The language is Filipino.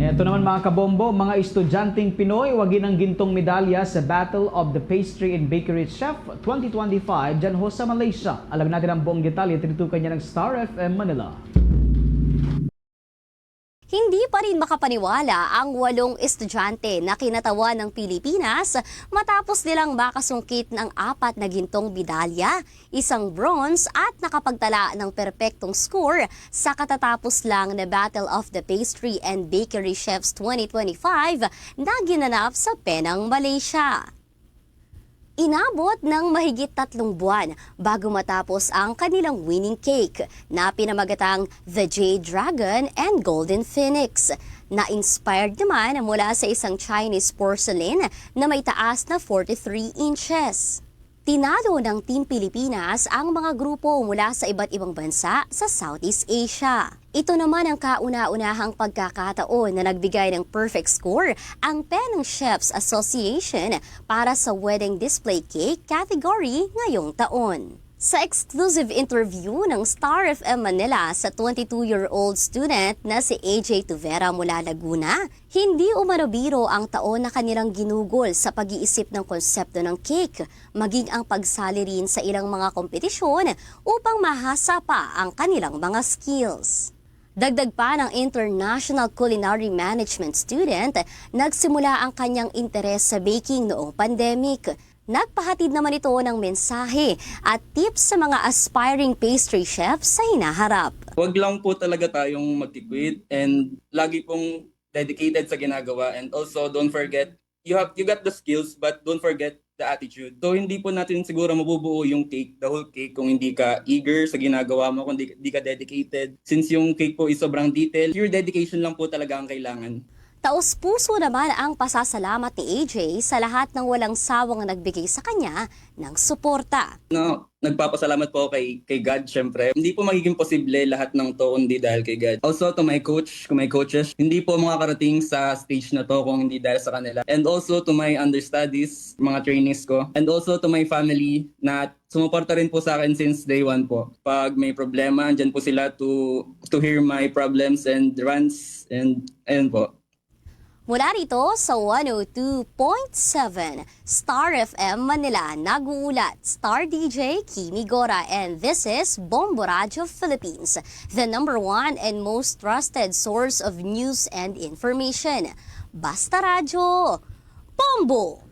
Ito naman mga kabombo, mga estudyanteng Pinoy wagi ng gintong medalya sa Battle of the Pastry and Bakery Chef 2025 dyan ho sa Malaysia. Alam natin ang buong detalye, tinitukan niya ng Star FM Manila. Hindi pa rin makapaniwala ang walong estudyante na kinatawa ng Pilipinas matapos nilang makasungkit ng apat na gintong medalya, isang bronze at nakapagtala ng perpektong score sa katatapos lang na Battle of the Pastry and Bakery Chefs 2025 na ginanap sa Penang, Malaysia. Inabot ng mahigit tatlong buwan bago matapos ang kanilang winning cake na pinamagatang The Jade Dragon and Golden Phoenix na inspired naman mula sa isang Chinese porcelain na may taas na 43 inches. Tinalo ng Team Pilipinas ang mga grupo mula sa iba't ibang bansa sa Southeast Asia. Ito naman ang kauna-unahang pagkakataon na nagbigay ng perfect score ang Penang Chefs Association para sa wedding display cake category ngayong taon. Sa exclusive interview ng Star FM Manila sa 22-year-old student na si AJ Tuvera mula Laguna, hindi umano biro ang taon na kanilang ginugol sa pag-iisip ng konsepto ng cake, maging ang pagsali rin sa ilang mga kompetisyon upang mahasa pa ang kanilang mga skills. Dagdag pa ng International Culinary Management student, nagsimula ang kanyang interes sa baking noong pandemic. Nagpahatid naman ito ng mensahe at tips sa mga aspiring pastry chefs sa hinaharap. Huwag lang po talaga tayong mag-quit and lagi pong dedicated sa ginagawa and also don't forget you have you got the skills but don't forget the attitude. So hindi po natin siguro mabubuo yung cake, the whole cake kung hindi ka eager sa ginagawa mo, kung hindi, hindi ka dedicated. Since yung cake po is sobrang detailed, pure dedication lang po talaga ang kailangan. Taos puso naman ang pasasalamat ni AJ sa lahat ng walang sawang nagbigay sa kanya ng suporta. No, nagpapasalamat po kay kay God syempre. Hindi po magiging posible lahat ng to kundi dahil kay God. Also to my coach, to my coaches, hindi po makakarating sa stage na to kung hindi dahil sa kanila. And also to my understudies, mga trainees ko. And also to my family na sumuporta rin po sa akin since day one po. Pag may problema, andyan po sila to to hear my problems and rants and ayun po. Mula rito sa 102.7 Star FM Manila, nag-uulat Star DJ Kimi Gora and this is Bombo Radio Philippines, the number one and most trusted source of news and information. Basta Radio, Bombo!